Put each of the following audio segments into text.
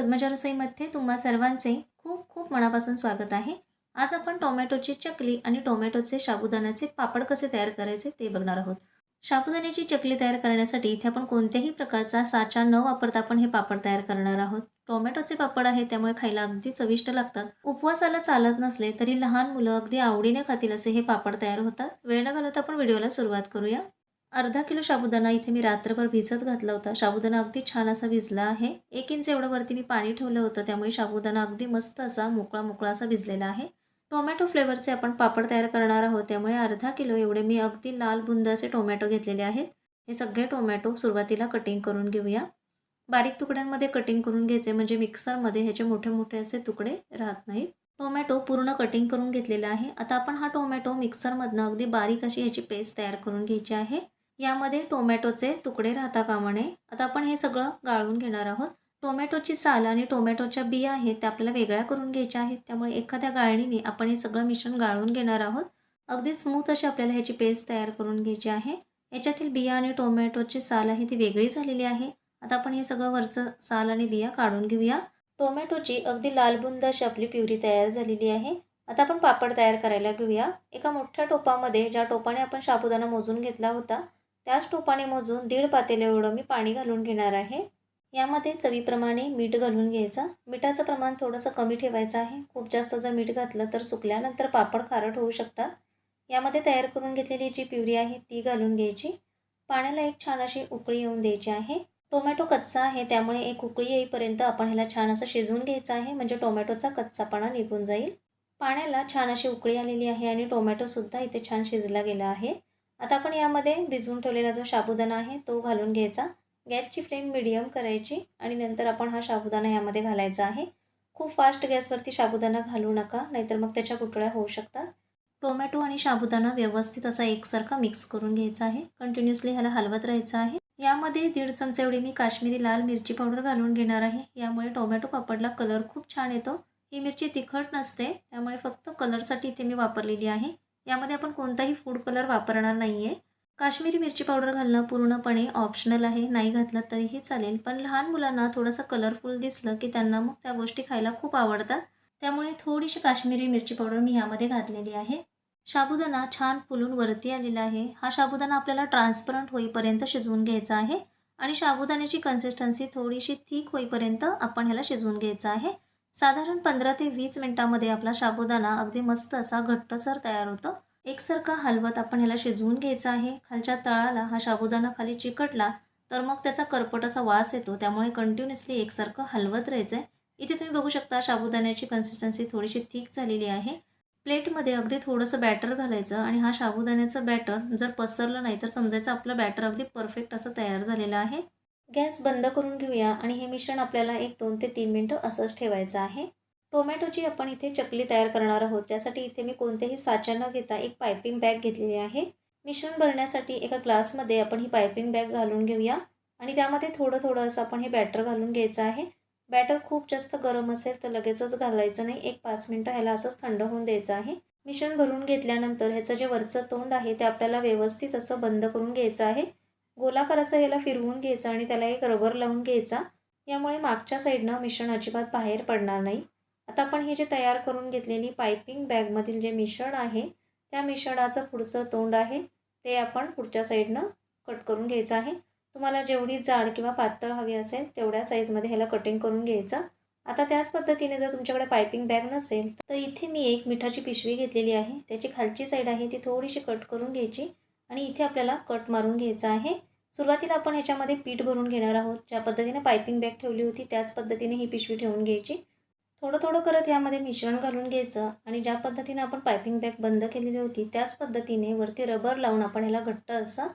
पद्मजा रसोईमध्ये तुम्हा सर्वांचे खूप खूप मनापासून स्वागत आहे. आज आपण टोमॅटोची चकली आणि टोमॅटोचे साबुदाण्याचे पापड कसे तयार करायचे ते बघणार आहोत. साबुदाण्याची चकली तयार करण्यासाठी इथे आपण कोणत्याही प्रकारचा साचा न वापरता आपण हे पापड तयार करणार आहोत. टोमॅटोचे पापड आहे त्यामुळे खायला अगदी चविष्ट लागतात. उपवासाला चालत नसले तरी लहान मुलं अगदी आवडीने खातील असे हे पापड तयार होतात. वेळ न घालवता आपण व्हिडिओला सुरुवात करूया. अर्धा किलो साबुदाणा इथे मी रात्रभर भिजत घातला होता. साबुदाणा अगदी छान असा भिजला आहे. एक इंच एवढं वरती मी पाणी ठेवलं होतं. त्यामुळे साबुदाणा अगदी मस्त असा मोकळा मोकळा असा भिजलेला आहे. टोमॅटो फ्लेवरचे आपण पापड तयार करणार आहोत. त्यामुळे अर्धा किलो एवढे मी अगदी लाल बुंद असे टोमॅटो घेतलेले आहेत. हे सगळे टोमॅटो सुरुवातीला कटिंग करून घेऊया. बारीक तुकड्यांमध्ये कटिंग करून घ्यायचे म्हणजे मिक्सरमध्ये ह्याचे मोठे मोठे असे तुकडे राहत नाहीत. टोमॅटो पूर्ण कटिंग करून घेतलेला आहे. आता आपण हा टोमॅटो मिक्सरमधनं अगदी बारीक अशी ह्याची पेस्ट तयार करून घ्यायची आहे. यामध्ये टोमॅटोचे तुकडे राहता कामा नये आता आपण हे सगळं गाळून घेणार आहोत. टोमॅटोची साल आणि टोमॅटोच्या बिया आहेत त्या आपल्याला वेगळ्या करून घ्यायच्या आहेत. त्यामुळे एखाद्या गाळणीने आपण हे सगळं मिश्रण गाळून घेणार आहोत. अगदी स्मूथ अशी आपल्याला ह्याची पेस्ट तयार करून घ्यायची आहे. याच्यातील बिया आणि टोमॅटोची साल आहे ती वेगळी झालेली आहे. आता आपण हे सगळं वरचं साल आणि बिया काढून घेऊया. टोमॅटोची अगदी लालबुंद अशी आपली प्युरी तयार झालेली आहे. आता आपण पापड तयार करायला घेऊया. एका मोठ्या टोपामध्ये ज्या टोपाने आपण साबुदाणा मोजून घेतला होता त्याच टोपाने मोजून दीड पातेले एवढं मी पाणी घालून घेणार आहे. यामध्ये चवीप्रमाणे मीठ घालून घ्यायचं. मिठाचं प्रमाण थोडंसं कमी ठेवायचं आहे. खूप जास्त जर मीठ घातलं तर सुकल्यानंतर पापड खारट होऊ शकतात. यामध्ये तयार करून घेतलेली जी प्युरी आहे ती घालून घ्यायची. पाण्याला एक छान अशी उकळी येऊन द्यायची आहे. टोमॅटो कच्चा आहे त्यामुळे एक उकळी येईपर्यंत आपण ह्याला छान असं शिजवून घ्यायचं आहे. म्हणजे टोमॅटोचा कच्चापणा निघून जाईल. पाण्याला छान अशी उकळी आलेली आहे आणि टोमॅटोसुद्धा इथे छान शिजला गेला आहे. आता आपण यामध्ये भिजवून ठेवलेला जो साबुदाणा आहे तो घालून घ्यायचा. गॅसची फ्लेम मिडियम करायची आणि नंतर आपण हा साबुदाणा यामध्ये घालायचा आहे. खूप फास्ट गॅसवरती साबुदाणा घालू नका नाहीतर मग त्याच्या गुटळ्या होऊ शकतात. टोमॅटो आणि साबुदाणा व्यवस्थित असा एकसारखा मिक्स करून घ्यायचा आहे. कंटिन्युअसली ह्याला हलवत राहायचं आहे. यामध्ये दीड चमचा एवढी मी काश्मीरी लाल मिरची पावडर घालून घेणार आहे. यामुळे टोमॅटो पापडला कलर खूप छान येतो. ही मिरची तिखट नसते त्यामुळे फक्त कलरसाठी इथे मी वापरलेली आहे. यामध्ये आपण कोणताही फूड कलर वापरणार नाही आहे काश्मीरी मिरची पावडर घालणं पूर्णपणे ऑप्शनल आहे. नाही घातलं तरीही चालेल. पण लहान मुलांना थोडंसं कलरफुल दिसलं की त्यांना मग त्या गोष्टी खायला खूप आवडतात. त्यामुळे थोडीशी काश्मीरी मिरची पावडर मी यामध्ये घातलेली आहे. साबुदाणा छान फुलून वरती आलेला आहे. हा साबुदाणा आपल्याला ट्रान्सपरंट होईपर्यंत शिजवून घ्यायचा आहे. आणि साबुदाण्याची कन्सिस्टन्सी थोडीशी थिक होईपर्यंत आपण ह्याला शिजवून घ्यायचं आहे. साधारण पंधरा ते वीस मिनटामध्ये आपला साबुदाणा अगदी मस्त असा घट्टसर तयार होतो. एकसारखा हलवत आपण ह्याला शिजवून घ्यायचा आहे. खालच्या तळाला हा साबुदाणा खाली चिकटला तर मग त्याचा करपट असा वास येतो. त्यामुळे कंटिन्युअसली एकसारखं हलवत राहायचं आहे इथे तुम्ही बघू शकता साबुदाण्याची कन्सिस्टन्सी थोडीशी थिक झालेली आहे. प्लेटमध्ये अगदी थोडंसं बॅटर घालायचं आणि हा साबुदाण्याचं बॅटर जर पसरलं नाही तर समजायचं आपलं बॅटर अगदी परफेक्ट असं तयार झालेलं आहे. गॅस बंद करून घेऊया आणि हे मिश्रण आपल्याला एक दोन ते तीन मिनटं असंच ठेवायचं आहे. टोमॅटोची आपण इथे चकली तयार करणार आहोत. त्यासाठी इथे मी कोणत्याही साच्या न घेता एक पायपिंग बॅग घेतलेली आहे. मिश्रण भरण्यासाठी एका ग्लासमध्ये आपण ही पायपिंग बॅग घालून घेऊया आणि त्यामध्ये थोडं थोडं असं आपण हे बॅटर घालून घ्यायचं आहे. बॅटर खूप जास्त गरम असेल तर लगेचच घालायचं नाही. एक पाच मिनटं ह्याला असंच थंड होऊन द्यायचं आहे. मिश्रण भरून घेतल्यानंतर ह्याचं जे वरचं तोंड आहे ते आपल्याला व्यवस्थित असं बंद करून घ्यायचं आहे. गोलाकार असं ह्याला फिरवून घ्यायचं आणि त्याला एक रबर लावून घ्यायचा. यामुळे मागच्या साईडनं मिश्रण अजिबात बाहेर पडणार नाही. आता आपण हे जे तयार करून घेतलेली पायपिंग बॅगमधील जे मिश्रण आहे त्या मिश्रणाचं पुढचं तोंड आहे ते आपण पुढच्या साईडनं कट करून घ्यायचं आहे. तुम्हाला जेवढी जाड किंवा पातळ हवी असेल तेवढ्या साईजमध्ये ह्याला कटिंग करून घ्यायचं. आता त्याच पद्धतीने जर तुमच्याकडे पायपिंग बॅग नसेल तर इथे मी एक मिठाची पिशवी घेतलेली आहे. त्याची खालची साईड आहे ती थोडीशी कट करून घ्यायची आणि इथे आपल्याला कट मारून घ्यायचं आहे. सुरुवातीला आपण ह्याच्यामध्ये पीठ भरून घेणार आहोत. ज्या पद्धतीने पायपिंग बॅग ठेवली होती त्याच पद्धतीने ही पिशवी ठेवून घ्यायची. थोडं थोडं करत यामध्ये मिश्रण घालून घ्यायचं आणि ज्या पद्धतीने आपण पायपिंग बॅग बंद केलेली होती त्याच पद्धतीने वरती रबर लावून आपण ह्याला घट्ट असं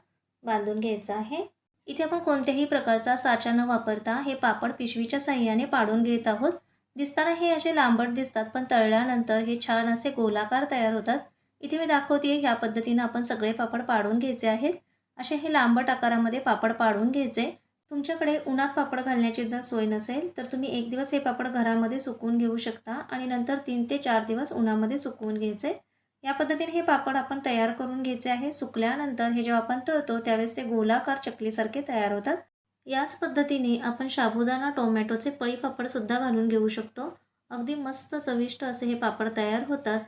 बांधून घ्यायचं आहे. इथे आपण कोणत्याही प्रकारचा साचा न वापरता हे पापड पिशवीच्या साह्याने पाडून घेत आहोत. दिसताना हे असे लांबट दिसतात पण तळल्यानंतर हे छान असे गोलाकार तयार होतात. इथे मी दाखवते ह्या पद्धतीनं आपण सगळे पापड पाडून घ्यायचे आहेत. असे हे लांबट आकारामध्ये पापड पाडून घ्यायचे. तुमच्याकडे उन्हात पापड घालण्याची जर सोय नसेल तर तुम्ही एक दिवस हे पापड घरामध्ये सुकवून घेऊ शकता आणि नंतर तीन ते चार दिवस उन्हामध्ये सुकवून घ्यायचे. या पद्धतीने हे पापड आपण तयार करून घ्यायचे आहे. सुकल्यानंतर हे जेव्हा आपण तळतो त्यावेळेस ते गोलाकार चकलीसारखे तयार होतात. याच पद्धतीने आपण साबुदाणा टोमॅटोचे पळी पापडसुद्धा घालून घेऊ शकतो. अगदी मस्त चविष्ट असे हे पापड तयार होतात.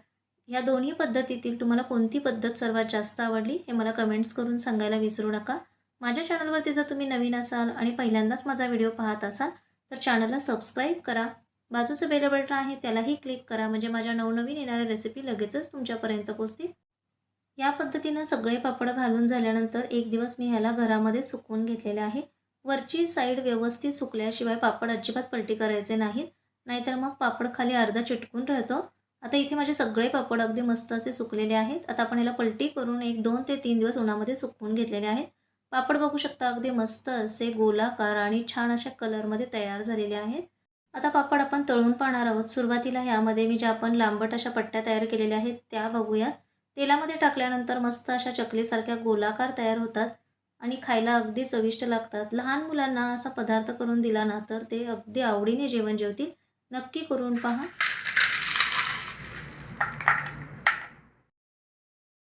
ह्या दोन्ही पद्धतीतील तुम्हाला कोणती पद्धत सर्वात जास्त आवडली हे मला कमेंट्स करून सांगायला विसरू नका. माझ्या चॅनलवरती जर तुम्ही नवीन असाल आणि पहिल्यांदाच माझा व्हिडिओ पाहत असाल तर चॅनलला सबस्क्राईब करा. बाजूचं बेल बटन आहे त्यालाही क्लिक करा. म्हणजे माझ्या नवनवीन येणाऱ्या रेसिपी लगेचच तुमच्यापर्यंत पोचतील या पद्धतीनं सगळे पापड घालून झाल्यानंतर एक दिवस मी ह्याला घरामध्ये सुकवून घेतलेले आहे. वरची साईड व्यवस्थित सुकल्याशिवाय पापड अजिबात पलटी करायचे नाहीत. नाहीतर मग पापड खाली अर्धा चिटकून राहतो. आता इथे माझे सगळे पापड अगदी मस्त असे सुकलेले आहेत. आता आपण याला पलटी करून एक दोन ते तीन दिवस उन्हामध्ये सुकवून घेतलेले आहेत. पापड बघू शकता अगदी मस्त असे गोलाकार आणि छान अशा कलरमध्ये तयार झालेले आहेत. आता पापड आपण तळून पाहणार आहोत. सुरुवातीला ह्यामध्ये मी ज्या आपण लांबट अशा पट्ट्या तयार केलेल्या आहेत त्या बघूयात. तेलामध्ये टाकल्यानंतर मस्त अशा चकलीसारख्या गोलाकार तयार होतात आणि खायला अगदी चविष्ट लागतात. लहान मुलांना असा पदार्थ करून दिला ना तर ते अगदी आवडीने जेवण जेवतील. नक्की करून पहा.